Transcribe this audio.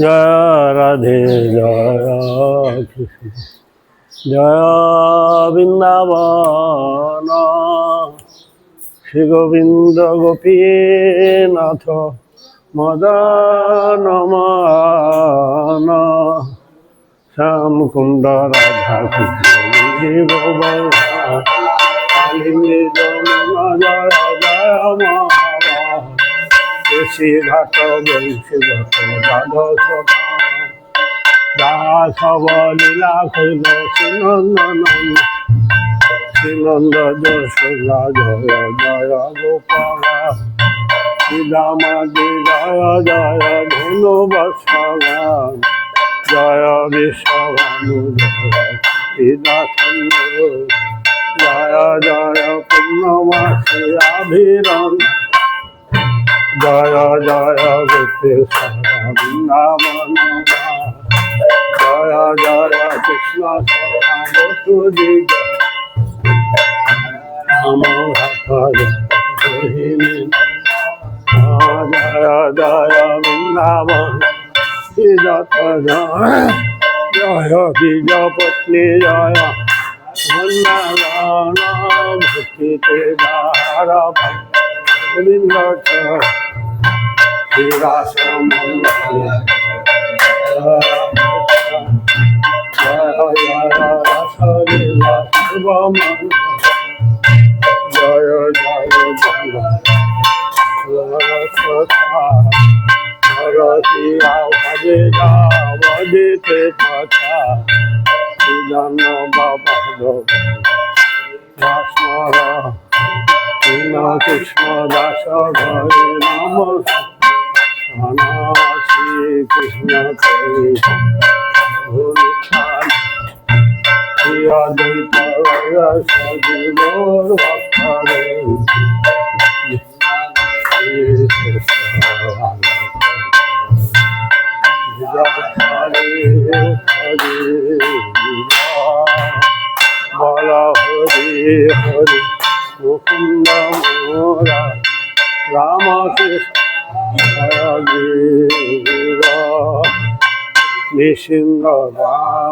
জয় রাধে, জয় কৃষ্ণ জয় বৃন্দাবন। শ্রী গোবিন্দ গোপীনাথ মদন মন শ্যাম কুণ্ড রাধা কৃষ্ণ কালিন্দী যমুনা জয় কেশী ঘাট বংশী গত দ্বাদশ দাস লীলা কইল শ্রীনন্দন। শ্রীনন্দ যশোদা জয় জয় গোপাল। শ্রীরামাদি জয় জয় ধনু বৎসগান জয় বিশ্বভানু জয় জয় জয় পূর্ণমাসী আভিরন জয় জয় বৃন্দাবন জয় জয় কৃষ্ণ জয় জয় বৃন্দাবন জয় বীজ পত্নী জয় বৃন্দাবন ভক্তিতে দ্বারা গোবিন্দ শ্রীরাস জয় জয় সরসী আভাবে যাবদিতে কথা সুজন বাবা দাসমর কৃষ্ণ দাস ঘরে নম শ্রী কৃষ্ণ বল হরি হরি রামকৃষ্ণ নৃসিংহ রাম